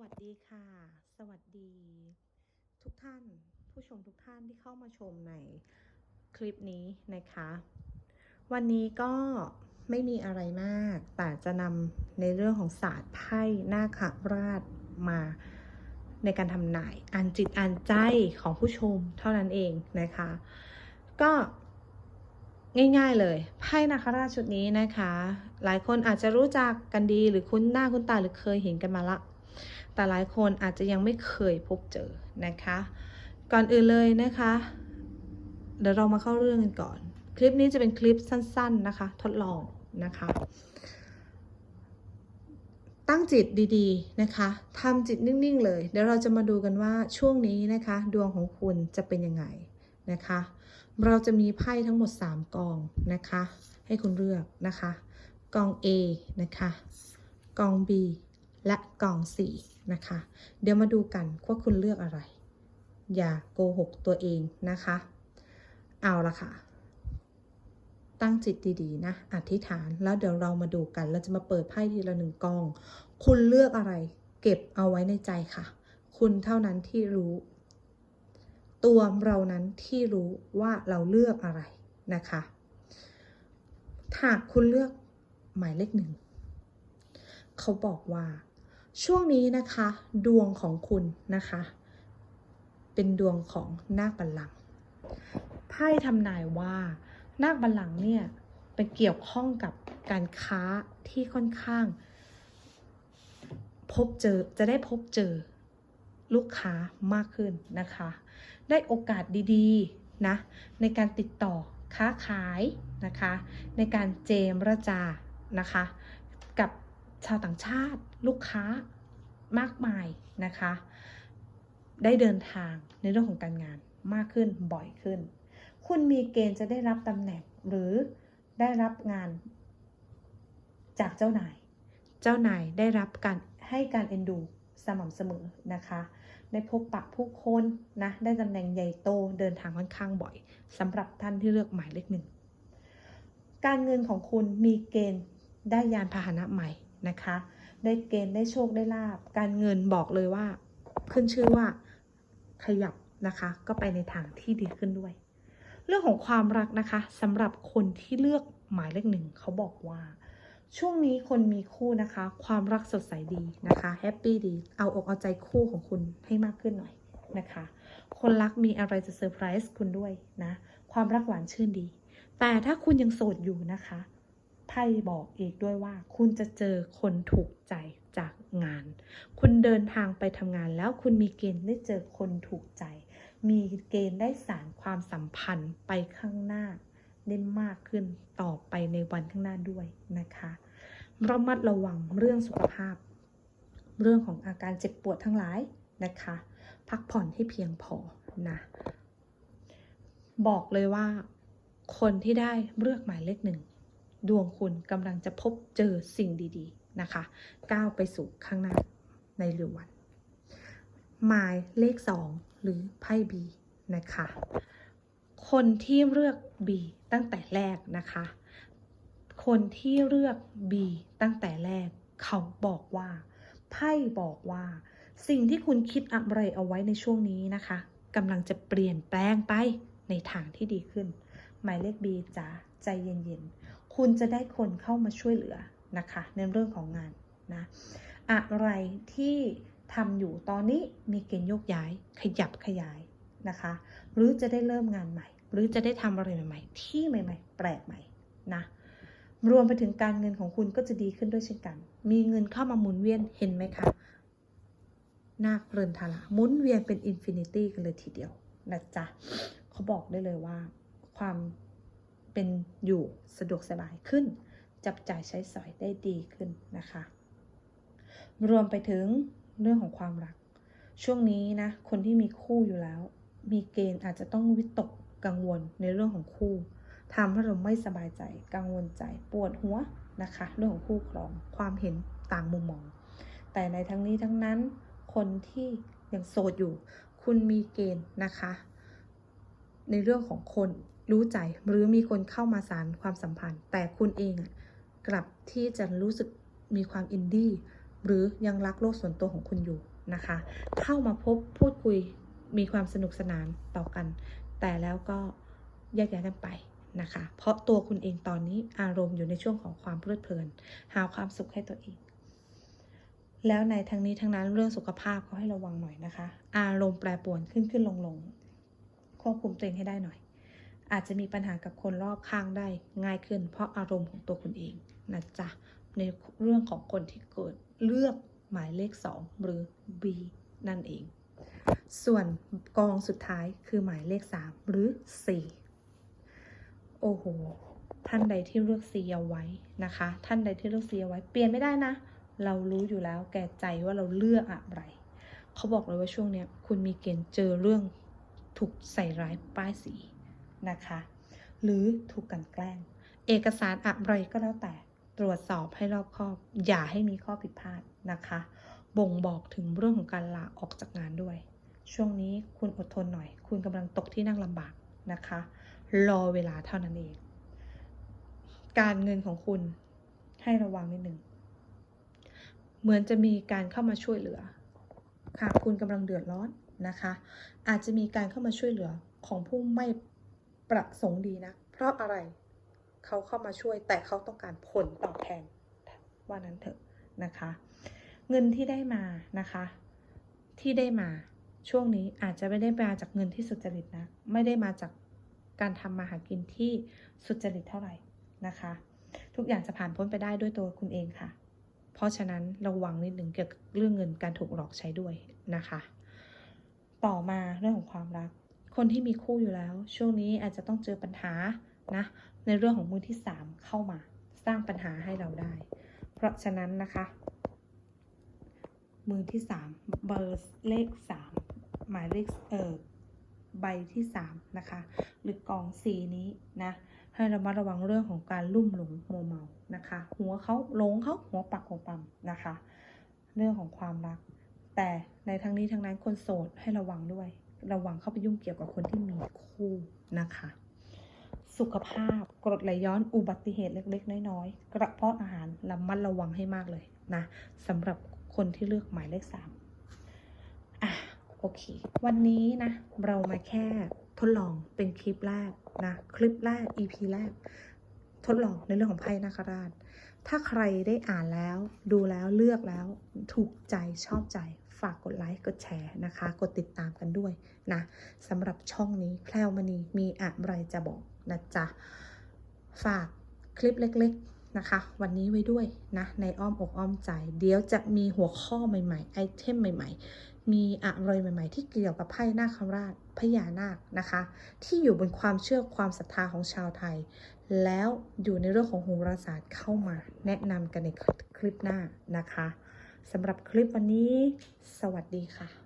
วัสดีค่ะ สวัสดี ทุกท่านผู้ชมทุกท่านที่เข้ามาชมในคลิปนี้นะคะ วันนี้ก็ไม่มีอะไรมาก แต่จะนำในเรื่องของศาสตร์ไพ่นาคราชมาในการทำนายอ่านจิตอ่านใจของผู้ชมเท่านั้นเองนะคะ ก็ง่ายๆเลยไพ่นาคราชชุดนี้นะคะ หลายคนอาจจะรู้จักกันดีหรือคุ้นหน้าคุ้นตาหรือเคยเห็นกันมาละ แต่หลายคนอาจจะยังไม่เคยพบเจอนะคะ ก่อนอื่นเลยนะคะ เดี๋ยวเรามาเข้าเรื่องกันก่อน คลิปนี้จะเป็นคลิปสั้น ๆนะคะ ทดลองนะคะ ตั้งจิตดีๆนะคะทำจิตนิ่งๆ เลย เดี๋ยวเราจะมาดูกันว่าช่วงนี้นะคะ ดวงของคุณจะเป็นยังไงนะคะ เราจะมีไพ่ทั้งหมด 3 กองนะคะ ให้คุณเลือกนะคะ กอง A นะคะ กอง B และกอง C นะคะ เดี๋ยวมาดูกันว่าคุณเลือกอะไร อย่าโกหกตัวเองนะคะ เอาละค่ะ ตั้งจิตดีๆ นะ อธิษฐานแล้วเดี๋ยวเรามาดูกัน เราจะมาเปิดไพ่ทีละหนึ่งกอง คุณเลือกอะไร เก็บเอาไว้ในใจค่ะ คุณเท่านั้นที่รู้ ตัวเรานั้นที่รู้ว่าเราเลือกอะไรนะคะหากคุณเลือกหมายเลขหนึ่ง เขาบอกว่า ช่วงนี้นะคะ ดวงของคุณนะคะ เป็นดวงของนาคบัลลังก์ไพ่ทำนายว่านาคบัลลังก์เนี่ยเป็นเกี่ยวข้องกับการค้าที่ค่อนข้าง พบเจอจะได้พบเจอลูกค้ามากขึ้นนะคะ ได้โอกาสดีๆนะในการติดต่อค้าขายนะคะ ในการเจมระจานะคะ กับ ชาวต่างชาติลูกค้ามากมายนะคะ ได้เดินทางในเรื่องของการงานมากขึ้นบ่อยขึ้น คุณมีเกณฑ์จะได้รับตำแหน่งหรือได้รับงานจากเจ้านาย เจ้านายได้รับการให้การเอ็นดูสม่ำเสมอนะคะ ได้พบปะผู้คนนะ ได้ตำแหน่งใหญ่โตเดินทางค่อนข้างบ่อยสำหรับท่านที่เลือกหมายเลขหนึ่ง การเงินของคุณมีเกณฑ์ได้ยานพาหนะใหม่ นะคะ ได้เกณฑ์ได้โชคได้ลาบ การเงินบอกเลยว่า ขึ้นชื่อว่าขยับนะคะ ก็ไปในทางที่ดีขึ้นด้วย เรื่องของความรักนะคะสำหรับคนที่เลือกหมายเลขหนึ่งเขาบอกว่า ช่วงนี้คนมีคู่นะคะ ความรักสดใสดีนะคะแฮปปี้ดีเอาอกเอาใจคู่ของคุณให้มากขึ้นหน่อยนะคะ คนรักมีอะไรจะเซอร์ไพรส์คุณด้วยนะ ความรักหวานชื่นดี แต่ถ้าคุณยังโสดอยู่นะคะ ไพ่บอกอีกด้วยว่า คุณจะเจอคนถูกใจจากงาน คุณเดินทางไปทำงานแล้วคุณมีเกณฑ์ได้เจอคนถูกใจ มีเกณฑ์ได้สารความสัมพันธ์ไปข้างหน้าได้มากขึ้นต่อไปในวันข้างหน้าด้วยนะคะระมัดระวังเรื่องสุขภาพ เรื่องของอาการเจ็บปวดทั้งหลายนะคะ พักผ่อนให้เพียงพอนะบอกเลยว่า คนที่ได้เลือกหมายเลขหนึ่ง ดวงคุณกำลังจะพบเจอสิ่งดีๆนะคะก้าวไปสู่ข้างหน้าในเร็ววันหมายเลขสองหรือไพ่บีนะคะ คนที่เลือก B ตั้งแต่แรกนะคะ คนที่เลือก B ตั้งแต่แรก เขาบอกว่า ไพ่บอกว่า สิ่งที่คุณคิดอะไรเอาไว้ในช่วงนี้นะคะกำลังจะเปลี่ยนแปลงไปในทางที่ดีขึ้น หมายเลข B จ๋าใจเย็นๆ คุณจะได้คนเข้ามาช่วยเหลือนะคะในเรื่องของงานนะอะไรที่ทำอยู่ตอนนี้มีเกณฑ์โยกย้ายขยับขยายนะคะ หรือจะได้เริ่มงานใหม่ หรือจะได้ทำอะไรใหม่ๆ ที่ใหม่ ๆ แปลกใหม่นะรวมไปถึงการเงินของคุณก็จะดีขึ้นด้วยเช่นกัน มีเงินเข้ามาหมุนเวียนเห็นไหมคะนาคเรินทาราหมุนเวียนเป็นอินฟินิตี้กันเลยทีเดียวนะจ๊ะเขาบอกได้เลยว่า ความ เป็นอยู่สะดวกสบายขึ้น จับจ่ายใช้สอยได้ดีขึ้นนะคะ รวมไปถึงเรื่องของความรัก ช่วงนี้นะคนที่มีคู่อยู่แล้ว มีเกณฑ์อาจจะต้องวิตกกังวลในเรื่องของคู่ทำให้เราไม่สบายใจกังวลใจปวดหัวนะคะ เรื่องของคู่ครองความเห็นต่างมุมมอง แต่ในทั้งนี้ทั้งนั้น คนที่ยังโสดอยู่ คุณมีเกณฑ์นะคะ ในเรื่องของคน รู้ใจหรือมีคนเข้ามาสารความสัมพันธ์ แต่คุณเองอะกลับที่จะรู้สึกมีความอินดี้หรือยังรักโลกส่วนตัวของคุณอยู่นะคะ เข้ามาพบพูดคุยมีความสนุกสนานต่อกัน แต่แล้วก็แยกย้ายกันไปนะคะ เพราะตัวคุณเองตอนนี้อารมณ์อยู่ในช่วงของความเพลิดเพลิน หาความสุขให้ตัวเอง แล้วในทั้งนี้ทั้งนั้นเรื่องสุขภาพก็ให้ระวังหน่อยนะคะ อารมณ์แปรปรวนขึ้นขึ้นลงลงควบคุมตัวเองให้ได้หน่อย อาจจะมีปัญหากับคนรอบข้างได้ง่ายขึ้น เพราะอารมณ์ของตัวคุณเองนะจ๊ะในเรื่องของคนที่เกิดเลือกหมายเลข 2 หรือ B นั่นเอง ส่วนกองสุดท้ายคือหมายเลข 3 หรือ 4 โอ้โห ท่านใดที่เลือก C เอาไว้นะคะ ท่านใดที่เลือก C เอาไว้ เปลี่ยนไม่ได้นะ เรารู้อยู่แล้วแก่ใจว่าเราเลือกอะไร เขาบอกเลยว่าช่วงเนี้ยคุณมีเกณฑ์เจอเรื่องถูกใส่ร้ายป้ายสี นะคะ หรือถูกกันแกล้ง เอกสารอะไรก็แล้วแต่ตรวจสอบให้รอบคอบ อย่าให้มีข้อผิดพลาดนะคะ บ่งบอกถึงเรื่องของการลาออกจากงานด้วย ช่วงนี้คุณอดทนหน่อย คุณกำลังตกที่นั่งลำบากนะคะ รอเวลาเท่านั้นเอง การเงินของคุณให้ระวังนิดหนึ่ง เหมือนจะมีการเข้ามาช่วยเหลือ ค่ะ คุณกำลังเดือดร้อนนะคะ อาจจะมีการเข้ามาช่วยเหลือของผู้ไม่ ประสงค์ดีนะ เพราะอะไรเขาเข้ามาช่วยแต่เขาต้องการผลตอบแทนว่านั้นเถอะนะคะ เงินที่ได้มานะคะ ที่ได้มาช่วงนี้อาจจะไม่ได้มาจากเงินที่สุจริตนะ ไม่ได้มาจากการทำมาหากินที่สุจริตเท่าไหร่นะคะ ทุกอย่างจะผ่านพ้นไปได้ด้วยตัวคุณเองค่ะ เพราะฉะนั้นระวังนิดหนึ่งเกี่ยวกับเรื่องเงินการถูกหลอกใช้ด้วยนะคะ ต่อมาเรื่องของความรัก คนที่มีคู่อยู่แล้ว ช่วงนี้อาจจะต้องเจอปัญหานะในเรื่องของมือที่ 3 เข้ามา สร้างปัญหาให้เราได้ เพราะฉะนั้นนะคะ มือที่ 3 เบอร์เลข 3 หมายเลขเออใบที่3นะคะ หรือกองสีนี้นะให้ระมัดระวังเรื่องของการลุ่มหลงโมวเมานะคะ หัวเขาหลงเขาหัวปักหัวปั๊มนะคะ เรื่องของความรัก แต่ในทั้งนี้ทั้งนั้นคนโสดให้ระวังด้วย ระวังเข้าไปยุ่งเกี่ยวกับคนที่มีคู่นะคะ สุขภาพกรดไหลย้อนอุบัติเหตุเล็กๆ น้อยๆ กระเพาะอาหารระมัดระวังให้มากเลยนะสำหรับคนที่เลือกหมายเลขสามอะโอเค วันนี้นะ เรามาแค่ทดลองเป็นคลิปแรกนะ คลิปแรก EP แรก ทดลองในเรื่องของไพ่นาคราช ถ้าใครได้อ่านแล้ว ดูแล้วเลือกแล้ว ถูกใจชอบใจ ฝากกดไลค์ กดแชร์นะคะ กดติดตามกันด้วยนะสำหรับช่องนี้แพลวมณีมีอะไรจะบอกนะจ๊ะ ฝากคลิปเล็กๆนะคะ วันนี้ไว้ด้วยนะ ในอ้อมอกอ้อมใจ เดี๋ยวจะมีหัวข้อใหม่ๆ ไอเทมใหม่ ๆ มีอะไรใหม่ ๆ ที่เกี่ยวกับไพ่นาคราชพญานาคนะคะ ที่อยู่บนความเชื่อความศรัทธาของชาวไทย แล้วอยู่ในเรื่องของโหราศาสตร์เข้ามา แนะนำกันในคลิปหน้านะคะ สำหรับคลิปวันนี้ สวัสดีค่ะ